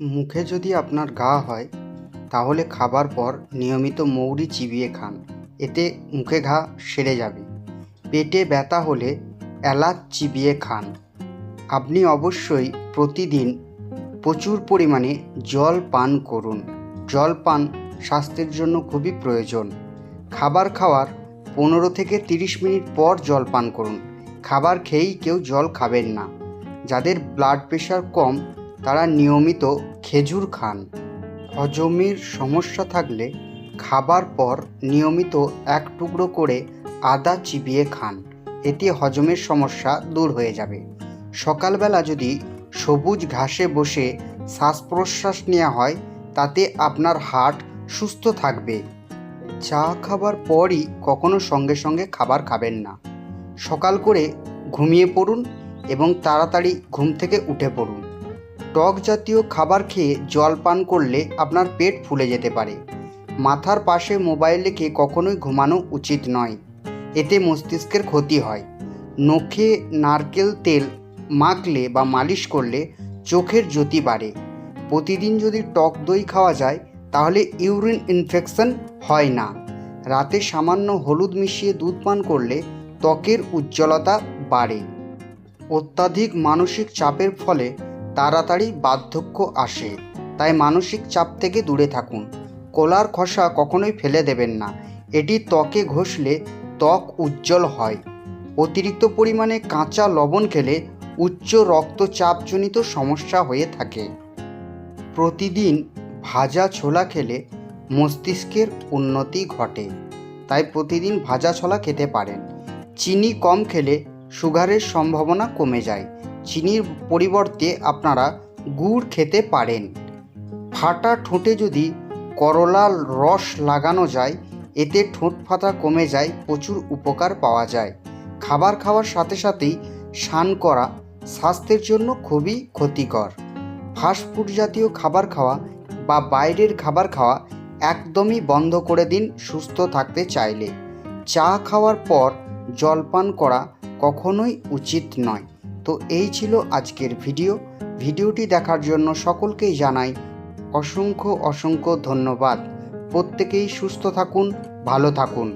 মুখে যদি আপনার ঘা হয়, তাহলে খাবার পর নিয়মিত মৌরি চিবিয়ে খান। এতে মুখে ঘা সেরে যাবে। পেটে ব্যথা হলে এলাচ চিবিয়ে খান। আপনি অবশ্যই প্রতিদিন প্রচুর পরিমাণে জল পান করুন। জল পান স্বাস্থ্যের জন্য খুবই প্রয়োজন। খাবার খাওয়ার পনেরো থেকে তিরিশ মিনিট পর জল পান করুন। খাবার খেয়েই কেউ জল খাবেন না। যাদের ব্লাড প্রেশার কম তারা নিয়মিত খেজুর খান। হজমের সমস্যা থাকলে খাবার পর নিয়মিত এক টুকরো করে আদা চিবিয়ে খান। এতে হজমের সমস্যা দূর হয়ে যাবে। সকালবেলা যদি সবুজ ঘাসে বসে শ্বাস প্রশ্বাস নেওয়া হয়, তাতে আপনার হার্ট সুস্থ থাকবে। চা খাবার পরই কখনো সঙ্গে সঙ্গে খাবার খাবেন না। সকাল করে ঘুমিয়ে পড়ুন এবং তাড়াতাড়ি ঘুম থেকে উঠে পড়ুন। টক জাতীয় খাবার খেয়ে জল পান করলে আপনার পেট ফুলে যেতে পারে। মাথার পাশে মোবাইল রেখে কখনোই ঘুমানো উচিত নয়। এতে মস্তিষ্কের ক্ষতি হয়। নখে নারকেল তেল মাখলে বা মালিশ করলে চোখের জ্যোতি বাড়ে। প্রতিদিন যদি টক দই খাওয়া যায়, তাহলে ইউরিন ইনফেকশন হয় না। রাতে সামান্য হলুদ মিশিয়ে দুধ পান করলে ত্বকের উজ্জ্বলতা বাড়ে। অত্যাধিক মানসিক চাপের ফলে তাড়াতাড়ি বার্ধক্য আসে, তাই মানসিক চাপ থেকে দূরে থাকুন। কলার খসা কখনোই ফেলে দেবেন না। এটি ত্বকে ঘষলে ত্বক উজ্জ্বল হয়। অতিরিক্ত পরিমাণে কাঁচা লবণ খেলে উচ্চ রক্তচাপজনিত সমস্যা হয়ে থাকে। প্রতিদিন ভাজা ছোলা খেলে মস্তিষ্কের উন্নতি ঘটে, তাই প্রতিদিন ভাজা ছোলা খেতে পারেন। চিনি কম খেলে সুগারের সম্ভাবনা কমে যায়। চিনির পরিবর্তে আপনারা গুড় খেতে পারেন। ফাটা ঠোঁটে যদি করলার রস লাগানো যায়, এতে ঠোঁট ফাটা কমে যায়, প্রচুর উপকার পাওয়া যায়। খাবার খাওয়ার সাথে সাথেই স্নান করা স্বাস্থ্যের জন্য খুবই ক্ষতিকর। ফাস্টফুড জাতীয় খাবার খাওয়া বা বাইরের খাবার খাওয়া একদমই বন্ধ করে দিন, সুস্থ থাকতে চাইলে। চা খাওয়ার পর জলপান করা কখনোই উচিত নয়। তো এই ছিল আজকের ভিডিও। ভিডিওটি দেখার জন্য সকলকেই জানাই অসংখ্য অসংখ্য ধন্যবাদ। প্রত্যেকেই সুস্থ থাকুন, ভালো থাকুন।